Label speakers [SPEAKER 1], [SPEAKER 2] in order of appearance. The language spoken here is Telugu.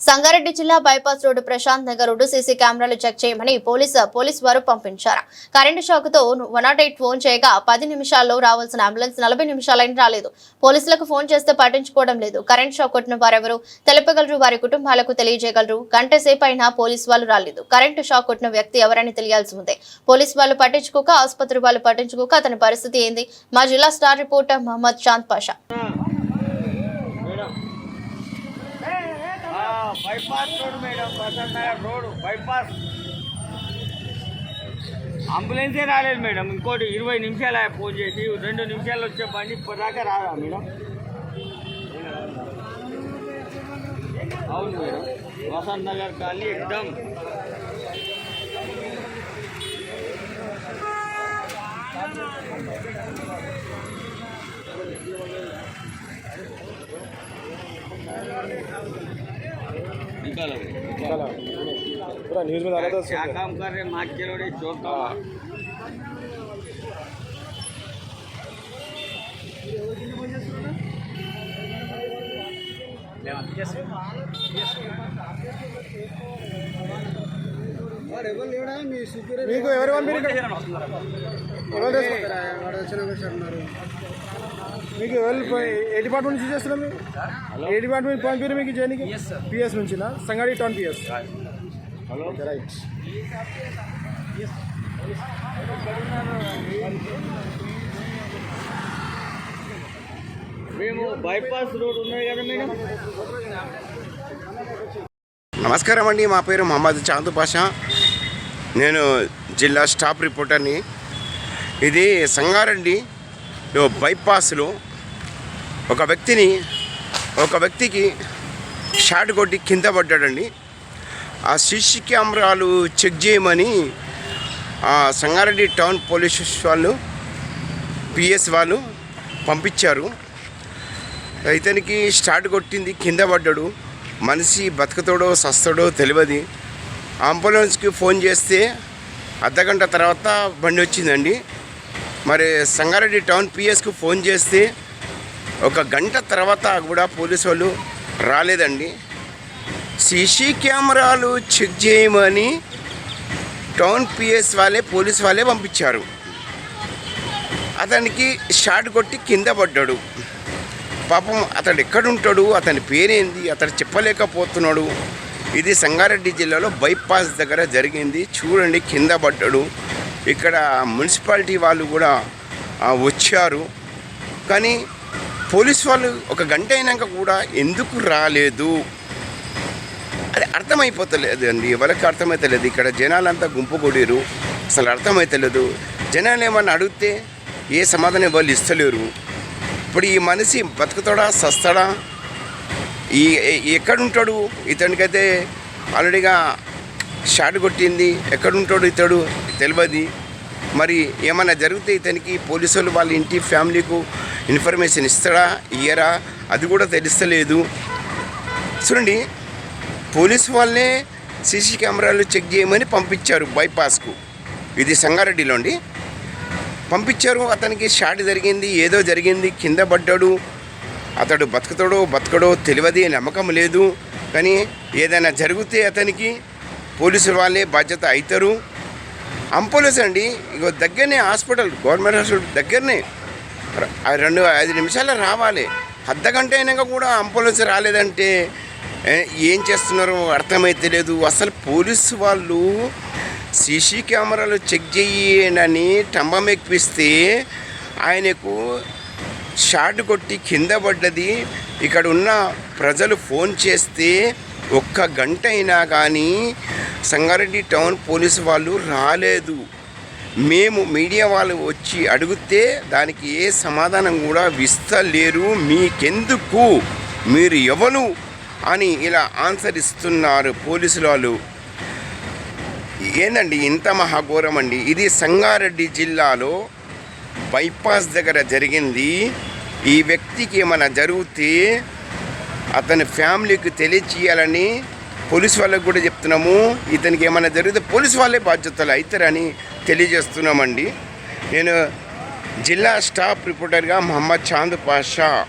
[SPEAKER 1] సంగారెడ్డి జిల్లా bypass road Prashant Nagar road CC కెమెరాలు చెక్ చేయమని పోలీసు పోలీస్ వారు పంపించారు. కరెంటు షాక్తో వన్ నాట్ ఎయిట్ ఫోన్ చేయగా పది నిమిషాల్లో రావాల్సిన అంబులెన్స్ నలభై నిమిషాలైన రాలేదు. పోలీసులకు ఫోన్ చేస్తే పట్టించుకోవడం లేదు. కరెంట్ షాక్ కొట్టిన వారెవరు? తెలపగలరు వారి కుటుంబాలకు తెలియజేయగలరు? గంట సేపు అయినా పోలీసు వాళ్ళు రాలేదు. కరెంటు షాక్ కొట్టిన వ్యక్తి ఎవరని తెలియాల్సి ఉంది. పోలీసు వాళ్ళు పట్టించుకోక ఆసుపత్రి వాళ్ళు పట్టించుకోక అతని పరిస్థితి ఏంది? మా జిల్లా స్టార్ రిపోర్టర్ మహమ్మద్ చాంద్ పాషా
[SPEAKER 2] ఆ, bypass road madam Prasad Nagar road bypass అంబులెన్సే రాలేదు మేడం ఇంకోటి ఇరవై నిమిషాలు ఆయన ఫోన్ చేసి రెండు నిమిషాలు వచ్చే బండి ఇప్పటిదాకా రాదా మేడం అవును మేడం వసంత్ నగర్ కాలనీ ఎక్దమ్ निकालो।
[SPEAKER 3] पूरा न्यूज़ में डाला था
[SPEAKER 2] क्या काम कर रहे माँ के लोड़े चोर का
[SPEAKER 3] మీకు ఎవరు పంపిరు? మీకు ఎవరు ఏ డిపార్ట్మెంట్ నుంచి చేస్తున్నారు మీరు? ఏ డిపార్ట్మెంట్ పంపిరు మీకు జర్నీకి పిఎస్ నుంచినా? సంగాడి టౌన్ పిఎస్ రైట్
[SPEAKER 2] మేము బైపాస్ రోడ్ ఉన్నాయి కదా మేడం?
[SPEAKER 4] నమస్కారం అండి మా పేరు మహమ్మద్ చాందు పాషా. నేను జిల్లా స్టాఫ్ రిపోర్టర్ని. ఇది సంగారెడ్డి బైపాస్లో ఒక వ్యక్తిని ఒక వ్యక్తికి షాట్ కొట్టి కింద పడ్డాడండి. ఆ సీసీ కెమెరాలు చెక్ చేయమని ఆ సంగారెడ్డి టౌన్ పోలీస్ వాళ్ళు పిఎస్ వాళ్ళు పంపించారు. ఇతనికి స్టార్ట్ కొట్టింది కింద పడ్డాడు. మనిషి బతుకుతాడో సస్తాడో తెలియదు. అంబులెన్స్కి ఫోన్ చేస్తే అర్ధగంట తర్వాత బండి వచ్చిందండి. మరి సంగారెడ్డి టౌన్ పిఎస్కి ఫోన్ చేస్తే ఒక గంట తర్వాత కూడా పోలీసు వాళ్ళు రాలేదండి. సీసీ కెమెరాలు చెక్ చేయమని టౌన్ పిఎస్ వాళ్ళే పోలీస్ వాళ్ళే పంపించారు. అతనికి షాట్ కొట్టి కింద పడ్డాడు. పాపం అతడు ఎక్కడుంటాడు అతని పేరేంది అతడు చెప్పలేకపోతున్నాడు. ఇది సంగారెడ్డి జిల్లాలో బైపాస్ దగ్గర జరిగింది. చూడండి కింద పడ్డాడు. ఇక్కడ మున్సిపాలిటీ వాళ్ళు కూడా వచ్చారు. కానీ పోలీస్ వాళ్ళు ఒక గంట అయినాక కూడా ఎందుకు రాలేదు? అది అర్థమైపోతలేదు అండి. ఎవరికి అర్థమవుతలేదు ఇక్కడ జనాలంతా గుంపు కొడిరు. అసలు అర్థమైతలేదు. జనాలు ఏమన్నా అడిగితే ఏ సమాధానం వాళ్ళు ఇస్తలేరు. ఇప్పుడు ఈ మనిషి బతుకుతాడా సస్తాడా? ఈ ఎక్కడుంటాడు? ఇతనికైతే ఆల్రెడీగా షాట్ కొట్టింది. ఎక్కడుంటాడు ఇతడు? తెలియదు మరి ఏమైనా జరిగితే ఇతనికి పోలీసులు వాళ్ళ ఇంటి ఫ్యామిలీకు ఇన్ఫర్మేషన్ ఇస్తాడా? ఇయ్యరా? అది కూడా తెలుస్తలేదు. చూడండి పోలీసు వాళ్ళే సీసీ కెమెరాలు చెక్ చేయమని పంపించారు బైపాస్కు. ఇది సంగారెడ్డిలో అండి పంపించారు అతనికి షాట్ జరిగింది ఏదో జరిగింది కింద పడ్డాడు. అతడు బతుకుతాడో బతకడో తెలియదు నమ్మకం లేదు. కానీ ఏదైనా జరిగితే అతనికి పోలీసు వాళ్ళే బాధ్యత అవుతారు అంపోలీస్ అండి ఇగో దగ్గరనే హాస్పిటల్ గవర్నమెంట్ హాస్పిటల్ దగ్గరనే. రెండు ఐదు నిమిషాలు రావాలి. అర్ధ గంట అయినాక కూడా అంబులెన్స్ రాలేదంటే ఏం చేస్తున్నారో అర్థమైతే లేదు. అసలు పోలీసు వాళ్ళు సీసీ కెమెరాలు చెక్ చేయనని టంబం ఎక్కిస్తే ఆయనకు షార్ట్ కొట్టి కింద పడ్డది. ఇక్కడ ఉన్న ప్రజలు ఫోన్ చేస్తే ఒక్క గంట అయినా కానీ సంగారెడ్డి టౌన్ పోలీసు వాళ్ళు రాలేదు. మేము మీడియా వాళ్ళు వచ్చి అడిగితే దానికి ఏ సమాధానం కూడా ఇస్తలేరు మీకెందుకు? మీరు ఎవరు? అని ఇలా ఆన్సర్ ఇస్తున్నారు పోలీసులు వాళ్ళు. ఏందండి ఇంత మహాఘోరం అండి. ఇది సంగారెడ్డి జిల్లాలో బైపాస్ దగ్గర జరిగింది. ఈ వ్యక్తికి ఏమైనా జరిగితే అతని ఫ్యామిలీకి తెలియచేయాలని పోలీస్ వాళ్ళకి కూడా చెప్తున్నాము. ఇతనికి ఏమైనా జరిగితే పోలీస్ వాళ్ళే బాధ్యతలు అవుతారని తెలియజేస్తున్నామండి. నేను జిల్లా స్టాఫ్ రిపోర్టర్గా మహమ్మద్ చాంద్ పాషా